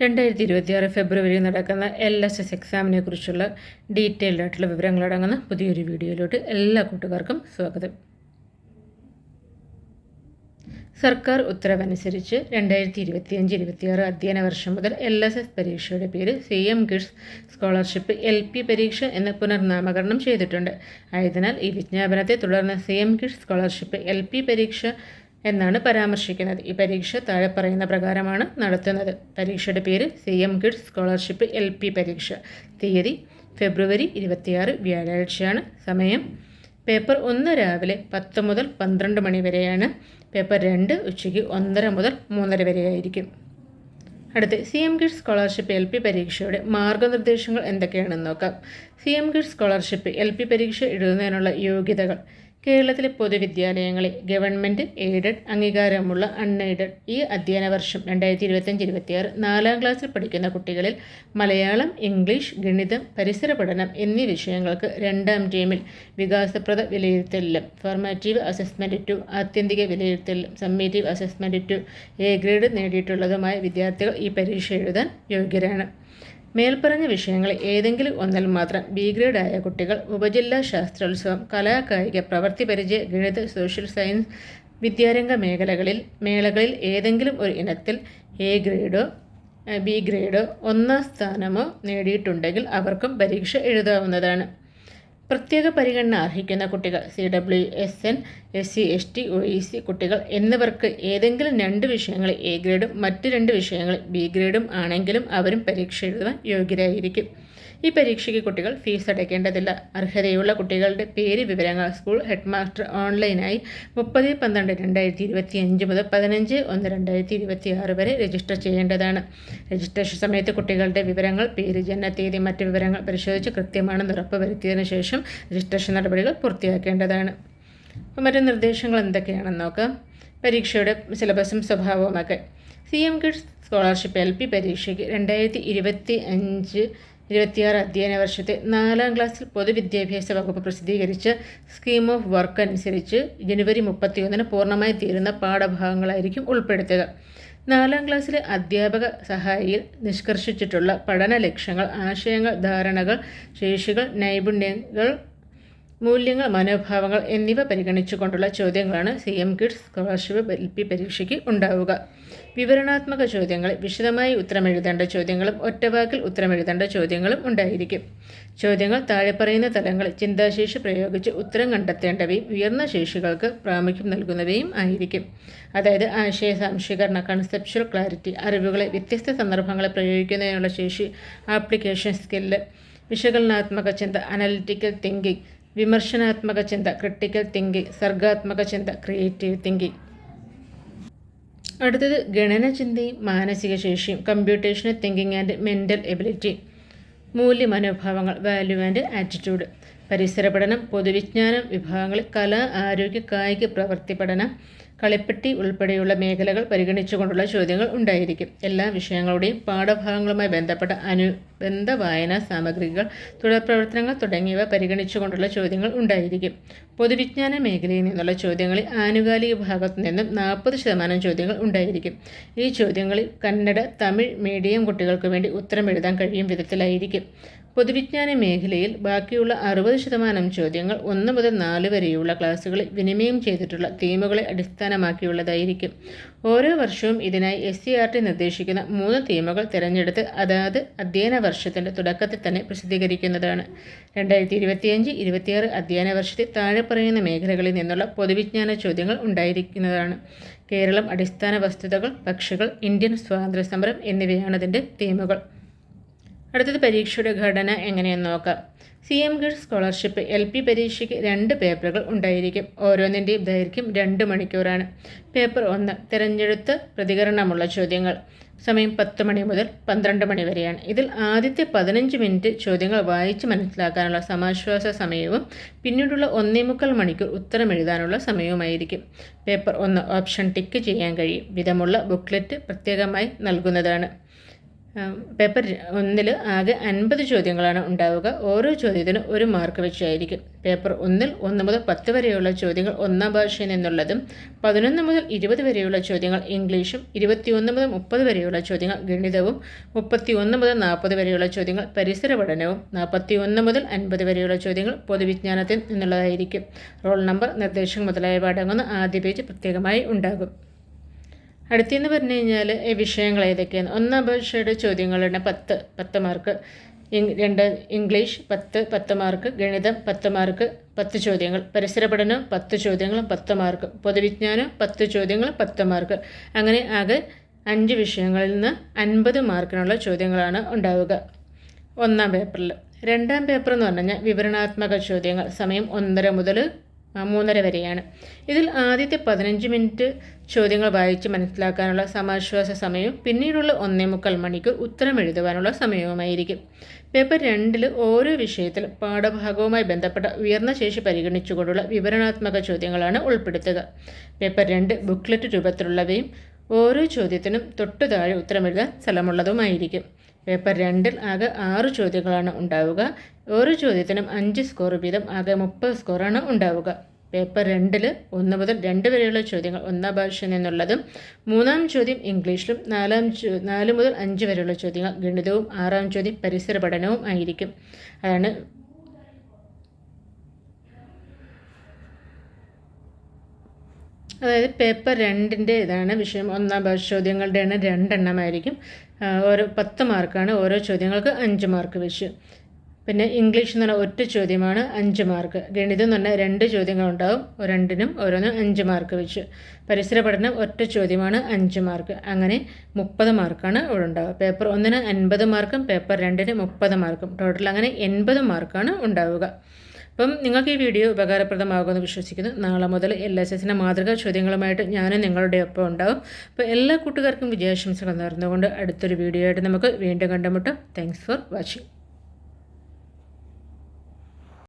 രണ്ടായിരത്തി ഇരുപത്തിയാറ് ഫെബ്രുവരി നടക്കുന്ന എൽ എസ് എസ് എക്സാമിനെ കുറിച്ചുള്ള ഡീറ്റെയിൽഡ് ആയിട്ടുള്ള വിവരങ്ങളടങ്ങുന്ന പുതിയൊരു വീഡിയോയിലോട്ട് എല്ലാ കൂട്ടുകാർക്കും സ്വാഗതം. സർക്കാർ ഉത്തരവനുസരിച്ച് രണ്ടായിരത്തി ഇരുപത്തിയഞ്ച് ഇരുപത്തിയാറ് അധ്യയന വർഷം മുതൽ എൽ എസ് എസ് പരീക്ഷയുടെ പേര് C M kids scholarship L P പരീക്ഷ എന്ന് പുനർനാമകരണം ചെയ്തിട്ടുണ്ട്. ആയതിനാൽ ഈ വിജ്ഞാപനത്തെ തുടർന്ന് C M kids scholarship L P പരീക്ഷ എന്നാണ് പരാമർശിക്കുന്നത്. ഈ പരീക്ഷ താഴെ പറയുന്ന പ്രകാരമാണ് നടത്തുന്നത്. പരീക്ഷയുടെ പേര് C M kids scholarship L P പരീക്ഷ. തീയതി ഫെബ്രുവരി ഇരുപത്തിയാറ് വ്യാഴാഴ്ചയാണ്. സമയം പേപ്പർ ഒന്ന് രാവിലെ പത്ത് മുതൽ പന്ത്രണ്ട് മണി വരെയാണ്. പേപ്പർ രണ്ട് ഉച്ചയ്ക്ക് ഒന്നര മുതൽ മൂന്നര വരെയായിരിക്കും അടുത്ത് C M kids scholarship L P പരീക്ഷയുടെ മാർഗനിർദ്ദേശങ്ങൾ എന്തൊക്കെയാണെന്ന് നോക്കാം. C M kids scholarship L P പരീക്ഷ എഴുതുന്നതിനുള്ള യോഗ്യതകൾ. കേരളത്തിലെ പൊതുവിദ്യാലയങ്ങളിൽ ഗവൺമെന്റ് എയ്ഡഡ് അംഗീകാരമുള്ള അൺഎയ്ഡഡ് ഈ അധ്യയന വർഷം രണ്ടായിരത്തി ഇരുപത്തഞ്ച് ഇരുപത്തിയാറ് നാലാം ക്ലാസ്സിൽ പഠിക്കുന്ന കുട്ടികളിൽ മലയാളം ഇംഗ്ലീഷ് ഗണിതം പരിസര പഠനം എന്നീ വിഷയങ്ങൾക്ക് രണ്ടാം ടീമിൽ വികാസപ്രദ വിലയിരുത്തലിലും ഫോർമാറ്റീവ് അസസ്മെന്റ് ടു ആത്യന്തിക വിലയിരുത്തലിലും summative assessment two A grade നേടിയിട്ടുള്ളതുമായ വിദ്യാർത്ഥികൾ ഈ പരീക്ഷ എഴുതാൻ യോഗ്യരാണ്. മേൽപ്പറഞ്ഞ വിഷയങ്ങൾ ഏതെങ്കിലും ഒന്നിൽ മാത്രം ബി ഗ്രേഡ് ആയ കുട്ടികൾ ഉപജില്ലാ ശാസ്ത്രോത്സവം കലാകായിക പ്രവൃത്തി പരിചയ ഗണിത സോഷ്യൽ സയൻസ് വിദ്യാരംഗ മേഖലകളിൽ മേളകളിൽ ഏതെങ്കിലും ഒരു ഇനത്തിൽ എ ഗ്രേഡോ ബി ഗ്രേഡോ ഒന്നാം സ്ഥാനമോ നേടിയിട്ടുണ്ടെങ്കിൽ അവർക്കും പരീക്ഷ എഴുതാവുന്നതാണ്. പ്രത്യേക പരിഗണന അർഹിക്കുന്ന കുട്ടികൾ C W S N S C S T O E C കുട്ടികൾ എന്നിവർക്ക് ഏതെങ്കിലും രണ്ട് വിഷയങ്ങൾ എ ഗ്രേഡും മറ്റ് രണ്ട് വിഷയങ്ങൾ ബി ഗ്രേഡും ആണെങ്കിലും അവരും പരീക്ഷ എഴുതുവാൻ യോഗ്യരായിരിക്കും. ഈ പരീക്ഷയ്ക്ക് കുട്ടികൾ ഫീസ് അടയ്ക്കേണ്ടതില്ല. അർഹതയുള്ള കുട്ടികളുടെ പേര് വിവരങ്ങൾ സ്കൂൾ ഹെഡ്മാസ്റ്റർ ഓൺലൈനായി മുപ്പത് പന്ത്രണ്ട് രണ്ടായിരത്തി ഇരുപത്തി അഞ്ച് മുതൽ പതിനഞ്ച് ഒന്ന് രണ്ടായിരത്തി ഇരുപത്തി ആറ് വരെ രജിസ്റ്റർ ചെയ്യേണ്ടതാണ്. രജിസ്ട്രേഷൻ സമയത്ത് കുട്ടികളുടെ വിവരങ്ങൾ പേര് ജനനത്തീയതി മറ്റ് വിവരങ്ങൾ പരിശോധിച്ച് കൃത്യമാണെന്ന് ഉറപ്പുവരുത്തിയതിനു ശേഷം രജിസ്ട്രേഷൻ നടപടികൾ പൂർത്തിയാക്കേണ്ടതാണ്. മറ്റു നിർദ്ദേശങ്ങൾ എന്തൊക്കെയാണെന്ന് നോക്കാം. പരീക്ഷയുടെ സിലബസും സ്വഭാവവുമൊക്കെ. C M kids scholarship L P പരീക്ഷയ്ക്ക് രണ്ടായിരത്തി ഇരുപത്തി അഞ്ച് ഇരുപത്തിയാറ് അധ്യയന വർഷത്തെ നാലാം ക്ലാസ്സിൽ പൊതുവിദ്യാഭ്യാസ വകുപ്പ് പ്രസിദ്ധീകരിച്ച സ്കീം ഓഫ് വർക്ക് അനുസരിച്ച് ജനുവരി മുപ്പത്തിയൊന്നിന് പൂർണമായി തീരുന്ന പാഠഭാഗങ്ങളായിരിക്കും ഉൾപ്പെടുത്തുക. നാലാം ക്ലാസ്സിലെ അധ്യാപക സഹായിയിൽ നിഷ്കർഷിച്ചിട്ടുള്ള പഠന ലക്ഷ്യങ്ങൾ ആശയങ്ങൾ ധാരണകൾ ശേഷികൾ നൈപുണ്യങ്ങൾ മൂല്യങ്ങൾ മനോഭാവങ്ങൾ എന്നിവ പരിഗണിച്ചുകൊണ്ടുള്ള ചോദ്യങ്ങളാണ് C M kids scholarship L P പരീക്ഷയ്ക്ക് ഉണ്ടാവുക. വിവരണാത്മക ചോദ്യങ്ങൾ വിശദമായി ഉത്തരമെഴുതേണ്ട ചോദ്യങ്ങളും ഒറ്റവാക്കിൽ ഉത്തരമെഴുതേണ്ട ചോദ്യങ്ങളും ഉണ്ടായിരിക്കും. ചോദ്യങ്ങൾ താഴെ പറയുന്ന തലങ്ങളിൽ ചിന്താശേഷി പ്രയോഗിച്ച് ഉത്തരം കണ്ടെത്തേണ്ടവയും ഉയർന്ന ശേഷികൾക്ക് പ്രാമുഖ്യം നൽകുന്നവയും ആയിരിക്കും. അതായത് ആശയ സംശീകരണ കൺസെപ്ച്വൽ ക്ലാരിറ്റി അറിവുകളെ വ്യത്യസ്ത സന്ദർഭങ്ങളെ പ്രയോഗിക്കുന്നതിനുള്ള ശേഷി ആപ്ലിക്കേഷൻ സ്കില്ല് വിശകലനാത്മക ചിന്ത അനലിറ്റിക്കൽ തിങ്കിങ് വിമർശനാത്മക ചിന്ത ക്രിട്ടിക്കൽ തിങ്കിങ് സർഗാത്മക ചിന്ത ക്രിയേറ്റീവ് തിങ്കിങ് അടുത്തത് ഗണന ചിന്തയും മാനസിക ശേഷിയും computational thinking and mental ability മൂല്യ മനോഭാവങ്ങൾ വാല്യൂ ആൻഡ് ആറ്റിറ്റ്യൂഡ് പരിസര പഠനം പൊതുവിജ്ഞാനം വിഭാഗങ്ങളിൽ കല ആരോഗ്യ കായിക പ്രവൃത്തി പഠനം കളിപ്പെട്ടി ഉൾപ്പെടെയുള്ള മേഖലകൾ പരിഗണിച്ചുകൊണ്ടുള്ള ചോദ്യങ്ങൾ ഉണ്ടായിരിക്കും. എല്ലാ വിഷയങ്ങളുടെയും പാഠഭാഗങ്ങളുമായി ബന്ധപ്പെട്ട അനുബന്ധ വായനാ സാമഗ്രികൾ തുടർപ്രവർത്തനങ്ങൾ തുടങ്ങിയവ പരിഗണിച്ചുകൊണ്ടുള്ള ചോദ്യങ്ങൾ ഉണ്ടായിരിക്കും. പൊതുവിജ്ഞാന മേഖലയിൽ നിന്നുള്ള ചോദ്യങ്ങളിൽ ആനുകാലിക ഭാഗത്തു നിന്നും നാൽപ്പത് ശതമാനം ചോദ്യങ്ങൾ ഉണ്ടായിരിക്കും. ഈ ചോദ്യങ്ങളിൽ കന്നഡ തമിഴ് മീഡിയം കുട്ടികൾക്ക് വേണ്ടി ഉത്തരം എഴുതാൻ കഴിയും വിധത്തിലായിരിക്കും. പൊതുവിജ്ഞാന മേഖലയിൽ ബാക്കിയുള്ള അറുപത് ശതമാനം ചോദ്യങ്ങൾ ഒന്ന് മുതൽ നാല് വരെയുള്ള ക്ലാസ്സുകളിൽ വിനിമയം ചെയ്തിട്ടുള്ള തീമുകളെ അടിസ്ഥാനമാക്കിയുള്ളതായിരിക്കും. ഓരോ വർഷവും ഇതിനായി എസ് സി ആർ ടി നിർദ്ദേശിക്കുന്ന മൂന്ന് തീമുകൾ തിരഞ്ഞെടുത്ത് അതാത് അധ്യയന വർഷത്തിന്റെ തുടക്കത്തിൽ തന്നെ പ്രസിദ്ധീകരിക്കുന്നതാണ്. രണ്ടായിരത്തി ഇരുപത്തിയഞ്ച് ഇരുപത്തിയാറ് അധ്യയന വർഷത്തിൽ താഴെ പറയുന്ന മേഖലകളിൽ നിന്നുള്ള പൊതുവിജ്ഞാന ചോദ്യങ്ങൾ ഉണ്ടായിരിക്കുന്നതാണ്. കേരളം അടിസ്ഥാന വസ്തുതകൾ പക്ഷികൾ ഇന്ത്യൻ സ്വാതന്ത്ര്യ സമരം എന്നിവയാണ് ഇതിന്റെ തീമുകൾ. അടുത്തത് പരീക്ഷയുടെ ഘടന എങ്ങനെയെന്ന് നോക്കാം. C M kids scholarship L P പരീക്ഷയ്ക്ക് രണ്ട് പേപ്പറുകൾ ഉണ്ടായിരിക്കും. ഓരോന്നിന്റെയും ദൈർഘ്യം രണ്ട് മണിക്കൂറാണ്. പേപ്പർ ഒന്ന് തിരഞ്ഞെടുത്ത് പ്രതികരണമുള്ള ചോദ്യങ്ങൾ. സമയം പത്ത് മണി മുതൽ പന്ത്രണ്ട് മണി വരെയാണ്. ഇതിൽ ആദ്യത്തെ പതിനഞ്ച് മിനിറ്റ് ചോദ്യങ്ങൾ വായിച്ച് മനസ്സിലാക്കാനുള്ള സമാശ്വാസ സമയവും പിന്നീടുള്ള ഒന്നേ മുക്കാൽ മണിക്കൂർ ഉത്തരം എഴുതാനുള്ള സമയവുമായിരിക്കും. പേപ്പർ ഒന്ന് ഓപ്ഷൻ ടിക്ക് ചെയ്യാൻ കഴിയും. വിധമുള്ള ബുക്ക്ലെറ്റ് പ്രത്യേകമായി നൽകുന്നതാണ്. പേപ്പർ ഒന്നിൽ ആകെ അൻപത് ചോദ്യങ്ങളാണ് ഉണ്ടാവുക. ഓരോ ചോദ്യത്തിനും ഒരു മാർക്ക് വെച്ചായിരിക്കും. പേപ്പർ ഒന്നിൽ ഒന്ന് മുതൽ പത്ത് വരെയുള്ള ചോദ്യങ്ങൾ ഒന്നാം ഭാഷയിൽ നിന്നുള്ളതും പതിനൊന്ന് മുതൽ ഇരുപത് വരെയുള്ള ചോദ്യങ്ങൾ ഇംഗ്ലീഷും ഇരുപത്തിയൊന്ന് മുതൽ മുപ്പത് വരെയുള്ള ചോദ്യങ്ങൾ ഗണിതവും മുപ്പത്തി ഒന്ന് മുതൽ നാൽപ്പത് വരെയുള്ള ചോദ്യങ്ങൾ പരിസര പഠനവും നാൽപ്പത്തി ഒന്ന് മുതൽ അൻപത് വരെയുള്ള ചോദ്യങ്ങൾ പൊതുവിജ്ഞാനത്തിൽ നിന്നുള്ളതായിരിക്കും. റോൾ നമ്പർ നിർദ്ദേശം മുതലായവ അടങ്ങുന്ന ആദ്യ പേജ് പ്രത്യേകമായി ഉണ്ടാകും. അടുത്തെന്ന് പറഞ്ഞു കഴിഞ്ഞാൽ വിഷയങ്ങൾ ഏതൊക്കെയാണ് ഒന്നാം പരീക്ഷയുടെ ചോദ്യങ്ങളുടെ പത്ത് പത്ത് മാർക്ക്. രണ്ട് ഇംഗ്ലീഷ് പത്ത് പത്ത് മാർക്ക്. ഗണിതം പത്ത് മാർക്ക്. പത്ത് ചോദ്യങ്ങൾ. പരിസര പഠനം പത്ത് ചോദ്യങ്ങളും പത്ത് മാർക്ക്. പൊതുവിജ്ഞാനം പത്ത് ചോദ്യങ്ങളും പത്ത് മാർക്ക്. അങ്ങനെ ആകെ അഞ്ച് വിഷയങ്ങളിൽ നിന്ന് അൻപത് മാർക്കിനുള്ള ചോദ്യങ്ങളാണ് ഉണ്ടാവുക. ഒന്നാം പേപ്പറിൽ രണ്ടാം പേപ്പർ എന്ന് പറഞ്ഞു കഴിഞ്ഞാൽ വിവരണാത്മക ചോദ്യങ്ങൾ. സമയം ഒന്നര മുതൽ മൂന്നര വരെയാണ്. ഇതിൽ ആദ്യത്തെ പതിനഞ്ച് മിനിറ്റ് ചോദ്യങ്ങൾ വായിച്ച് മനസ്സിലാക്കാനുള്ള സമാശ്വാസ സമയവും പിന്നീടുള്ള ഒന്നേ മുക്കാൽ മണിക്കൂർ ഉത്തരം എഴുതുവാനുള്ള സമയവുമായിരിക്കും. പേപ്പർ രണ്ടിൽ ഓരോ വിഷയത്തിൽ പാഠഭാഗവുമായി ബന്ധപ്പെട്ട ഉയർന്ന ശേഷി പരിഗണിച്ചുകൊണ്ടുള്ള വിവരണാത്മക ചോദ്യങ്ങളാണ് ഉൾപ്പെടുത്തുക. പേപ്പർ രണ്ട് ബുക്ക്ലെറ്റ് രൂപത്തിലുള്ളവയും ഓരോ ചോദ്യത്തിനും തൊട്ടു താഴെ ഉത്തരമെഴുതാൻ സ്ഥലമുള്ളതുമായിരിക്കും. പേപ്പർ രണ്ടിൽ ആകെ ആറ് ചോദ്യങ്ങളാണ് ഉണ്ടാവുക. ഓരോ ചോദ്യത്തിനും അഞ്ച് സ്കോർ വീതം ആകെ മുപ്പത് സ്കോറാണ് ഉണ്ടാവുക. പേപ്പർ രണ്ടിൽ ഒന്ന് മുതൽ രണ്ട് വരെയുള്ള ചോദ്യങ്ങൾ ഒന്നാം ഭാഷയിൽ നിന്നുള്ളതും മൂന്നാം ചോദ്യം ഇംഗ്ലീഷിലും നാലാം നാല് മുതൽ അഞ്ച് വരെയുള്ള ചോദ്യങ്ങൾ ഗണിതവും ആറാം ചോദ്യം പരിസര പഠനവും ആയിരിക്കും. അതാണ് അതായത് പേപ്പർ രണ്ടിന്റെ ഇതാണ് വിഷയം. ഒന്നാം ഭാഷ ചോദ്യങ്ങളുടെയാണ് രണ്ടെണ്ണമായിരിക്കും. ഓരോ പത്ത് മാർക്കാണ് ഓരോ ചോദ്യങ്ങൾക്ക് അഞ്ച് മാർക്ക് വെച്ച്. പിന്നെ ഇംഗ്ലീഷ് എന്ന് പറഞ്ഞാൽ ഒറ്റ ചോദ്യമാണ് അഞ്ച് മാർക്ക്. ഗണിതം എന്ന് പറഞ്ഞാൽ രണ്ട് ചോദ്യങ്ങളുണ്ടാവും. രണ്ടിനും ഓരോന്നും അഞ്ച് മാർക്ക് വെച്ച്. പരിസര പഠനം ഒറ്റ ചോദ്യമാണ് അഞ്ച് മാർക്ക്. അങ്ങനെ മുപ്പത് മാർക്കാണ് ഇവിടെ ഉണ്ടാവുക. പേപ്പർ ഒന്നിന് അൻപത് മാർക്കും പേപ്പർ രണ്ടിന് മുപ്പത് മാർക്കും. ടോട്ടൽ അങ്ങനെ എൺപത് മാർക്കാണ് ഉണ്ടാവുക. അപ്പം നിങ്ങൾക്ക് ഈ വീഡിയോ ഉപകാരപ്രദമാകുമെന്ന് വിശ്വസിക്കുന്നു. നാളെ മുതൽ എൽ എസ് എസിന്റെ മാതൃകാ ചോദ്യങ്ങളുമായിട്ട് ഞാനും നിങ്ങളുടെ ഒപ്പം ഉണ്ടാകും അപ്പോൾ എല്ലാ കൂട്ടുകാർക്കും വിജയാശംസകൾ നേർന്നുകൊണ്ട് അടുത്തൊരു വീഡിയോ ആയിട്ട് നമുക്ക് വീണ്ടും കണ്ടുമുട്ടാം. Thanks for watching